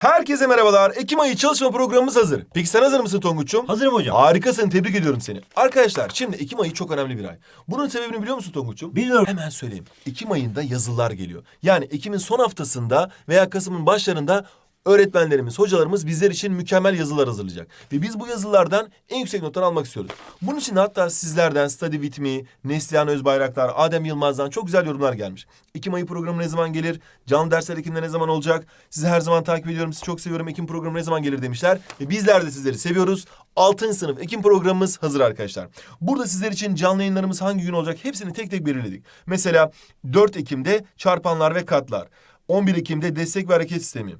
Herkese merhabalar. Ekim ayı çalışma programımız hazır. Peki sen hazır mısın Tonguç'um? Hazırım hocam. Harikasın. Tebrik ediyorum seni. Arkadaşlar şimdi Ekim ayı çok önemli bir ay. Bunun sebebini biliyor musun Tonguç'um? Biliyorum. Hemen söyleyeyim. Ekim ayında yazılılar geliyor. Yani Ekim'in son haftasında veya Kasım'ın başlarında öğretmenlerimiz, hocalarımız bizler için mükemmel yazılar hazırlayacak. Ve biz bu yazılardan en yüksek notlar almak istiyoruz. Bunun için hatta sizlerden Study With Me, Neslihan Özbayraktar, Adem Yılmaz'dan çok güzel yorumlar gelmiş. Ekim ayı programı ne zaman gelir? Canlı dersler Ekim'de ne zaman olacak? Sizi her zaman takip ediyorum, sizi çok seviyorum. Ekim programı ne zaman gelir demişler. Ve bizler de sizleri seviyoruz. 6. sınıf Ekim programımız hazır arkadaşlar. Burada sizler için canlı yayınlarımız hangi gün olacak hepsini tek tek belirledik. Mesela 4 Ekim'de çarpanlar ve katlar. 11 Ekim'de destek ve hareket sistemi.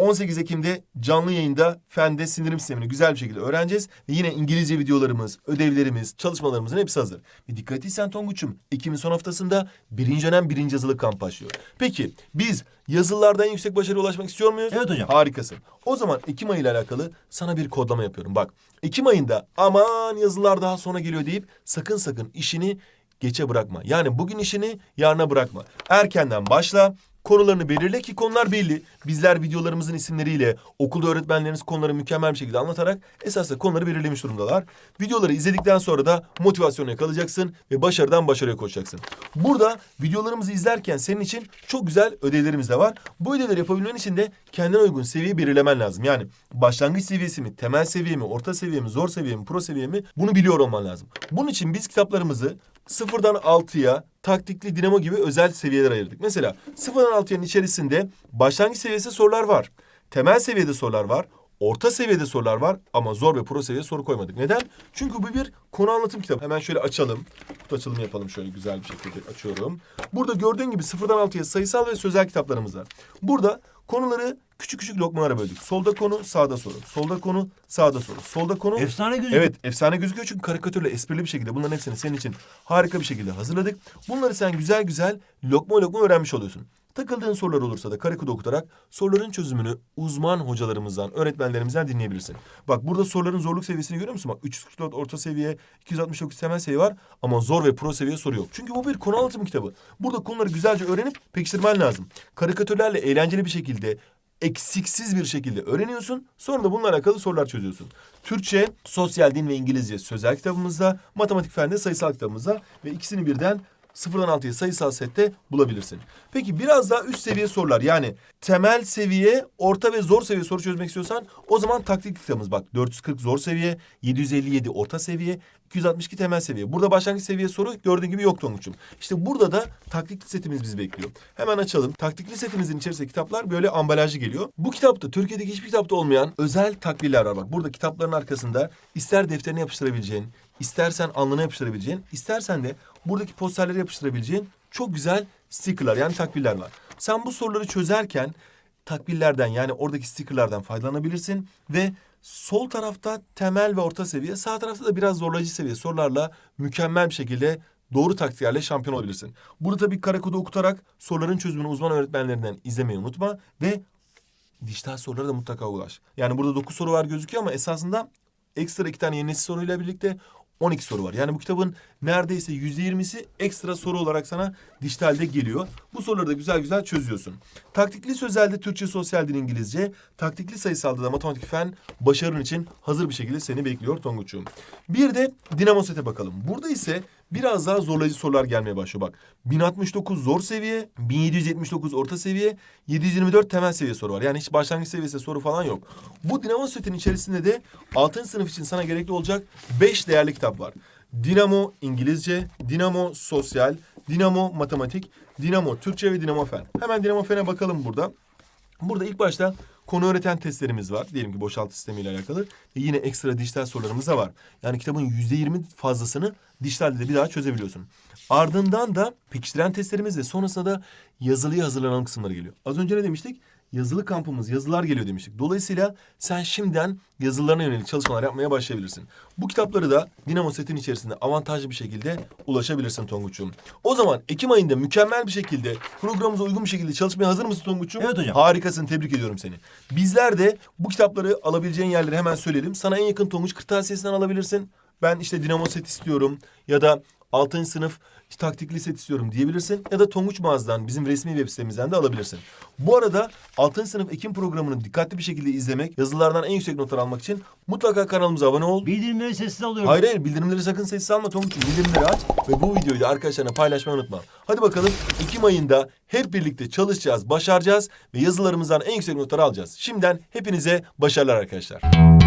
18 Ekim'de canlı yayında fende sindirim sistemini güzel bir şekilde öğreneceğiz. Ve yine İngilizce videolarımız, ödevlerimiz, çalışmalarımızın hepsi hazır. Ve dikkat etsen Tonguç'um, Ekim'in son haftasında birinci dönem birinci yazılı kamp başlıyor. Peki biz yazılılarda en yüksek başarıya ulaşmak istiyor muyuz? Evet hocam. Harikasın. O zaman Ekim ayı ile alakalı sana bir kodlama yapıyorum. Bak Ekim ayında aman yazılar daha sonra geliyor deyip sakın sakın işini geçe bırakma. Yani bugün işini yarına bırakma. Erkenden başla. Konularını belirle ki konular belli. Bizler videolarımızın isimleriyle okulda öğretmenleriniz konuları mükemmel bir şekilde anlatarak esasında konuları belirlemiş durumdalar. Videoları izledikten sonra da motivasyonu yakalayacaksın ve başarıdan başarıya koşacaksın. Burada videolarımızı izlerken senin için çok güzel ödevlerimiz de var. Bu ödevleri yapabilmen için de kendine uygun seviyeyi belirlemen lazım. Yani başlangıç seviyesi mi, temel seviye mi, orta seviye mi, zor seviye mi, pro seviye mi bunu biliyor olman lazım. Bunun için biz kitaplarımızı sıfırdan 6'ya taktikli dinamo gibi özel seviyeler ayırdık. Mesela sıfırdan 6'yanın içerisinde başlangıç seviyesi sorular var. Temel seviyede sorular var. Orta seviyede sorular var ama zor ve pro seviye soru koymadık. Neden? Çünkü bu bir konu anlatım kitabı. Hemen şöyle açalım. Kutu açılımı yapalım şöyle güzel bir şekilde açıyorum. Burada gördüğün gibi sıfırdan 6'ya sayısal ve sözel kitaplarımız var. Burada konuları küçük küçük lokmalara böldük. Solda konu, sağda soru. Solda konu, sağda soru. Solda konu, Efsane gözüküyor. Evet efsane gözüküyor çünkü karikatürle esprili bir şekilde bunların hepsini senin için harika bir şekilde hazırladık. Bunları sen güzel güzel lokma lokma öğrenmiş oluyorsun. Takıldığın sorular olursa da karikodu okutarak soruların çözümünü uzman hocalarımızdan, öğretmenlerimizden dinleyebilirsin. Bak burada soruların zorluk seviyesini görüyor musun? Bak 344 orta seviye, 269 temel seviye var ama zor ve pro seviye soru yok. Çünkü bu bir konu anlatım kitabı. Burada konuları güzelce öğrenip pekiştirmen lazım. Karikatürlerle eğlenceli bir şekilde eksiksiz bir şekilde öğreniyorsun. Sonra da bununla alakalı sorular çözüyorsun. Türkçe, sosyal din ve İngilizce sözel kitabımızda, matematik fen de sayısal kitabımızda ve ikisini birden sıfırdan altıya sayısal sette bulabilirsin. Peki biraz daha üst seviye sorular yani temel seviye, orta ve zor seviye soru çözmek istiyorsan o zaman taktik kitabımız bak 440 zor seviye, 757 orta seviye, 262 temel seviye. Burada başlangıç seviye soru gördüğün gibi yok Tonguç'um. İşte burada da taktikli setimiz bizi bekliyor. Hemen açalım. Taktikli setimizin içerisinde kitaplar böyle ambalajlı geliyor. Bu kitapta Türkiye'deki hiçbir kitapta olmayan özel takviyeler var. Bak burada kitapların arkasında ister defterine yapıştırabileceğin, istersen alnına yapıştırabileceğin, istersen de buradaki posterlere yapıştırabileceğin çok güzel stickerlar yani takviller var. Sen bu soruları çözerken takvillerden yani oradaki stickerlardan faydalanabilirsin ve sol tarafta temel ve orta seviye, sağ tarafta da biraz zorlayıcı seviye sorularla mükemmel bir şekilde doğru taktiklerle şampiyon olabilirsin. Burada tabii kara kodu okutarak soruların çözümünü uzman öğretmenlerinden izlemeyi unutma ve dijital sorulara da mutlaka ulaş. Yani burada 9 soru var gözüküyor ama esasında ekstra iki tane yeni soruyla birlikte 12 soru var. Yani bu kitabın neredeyse %20'si ekstra soru olarak sana dijitalde geliyor. Bu soruları da güzel güzel çözüyorsun. Taktikli sözelde Türkçe, sosyal din, İngilizce, taktikli sayısalda da matematik fen başarın için hazır bir şekilde seni bekliyor Tonguç'um. Bir de Dinamo Set'e bakalım. Burada ise biraz daha zorlayıcı sorular gelmeye başlıyor. Bak 1069 zor seviye, 1779 orta seviye, 724 temel seviye soru var. Yani hiç başlangıç seviyesi soru falan yok. Bu Dinamo Set'in içerisinde de 6. sınıf için sana gerekli olacak 5 değerli kitap var. Dinamo İngilizce, Dinamo Sosyal, Dinamo Matematik, Dinamo Türkçe ve Dinamo Fen. Hemen Dinamo Fen'e bakalım burada. Burada ilk başta konu öğreten testlerimiz var. Diyelim ki boşaltı sistemiyle alakalı. Ve yine ekstra dijital sorularımız da var. Yani kitabın yüzde yirmi fazlasını dijitalde de bir daha çözebiliyorsun. Ardından da pekiştiren testlerimiz ve sonrasında da yazılıya hazırlanan kısımları geliyor. Az önce ne demiştik? Yazılı kampımız, yazılar geliyor demiştik. Dolayısıyla sen şimdiden yazılarına yönelik çalışmalar yapmaya başlayabilirsin. Bu kitapları da Dinamo Set'in içerisinde avantajlı bir şekilde ulaşabilirsin Tonguç'um. O zaman Ekim ayında mükemmel bir şekilde programımıza uygun bir şekilde çalışmaya hazır mısın Tonguç'um? Evet hocam. Harikasın, tebrik ediyorum seni. Bizler de bu kitapları alabileceğin yerleri hemen söyleyelim. Sana en yakın Tonguç Kırtasiyesi'nden alabilirsin. Ben işte Dinamo Set istiyorum ya da 6. sınıf taktikli set istiyorum diyebilirsin. Ya da Tonguç Mağaza'dan bizim resmi web sitemizden de alabilirsin. Bu arada 6. sınıf Ekim programını dikkatli bir şekilde izlemek, yazılardan en yüksek notlar almak için mutlaka kanalımıza abone ol. Bildirimleri sessiz alıyorum. Hayır hayır bildirimleri sakın sessiz alma Tonguç'um. Bildirimleri aç ve bu videoyu da arkadaşlarına paylaşmayı unutma. Hadi bakalım Ekim ayında hep birlikte çalışacağız, başaracağız ve yazılarımızdan en yüksek notları alacağız. Şimdiden hepinize başarılar arkadaşlar.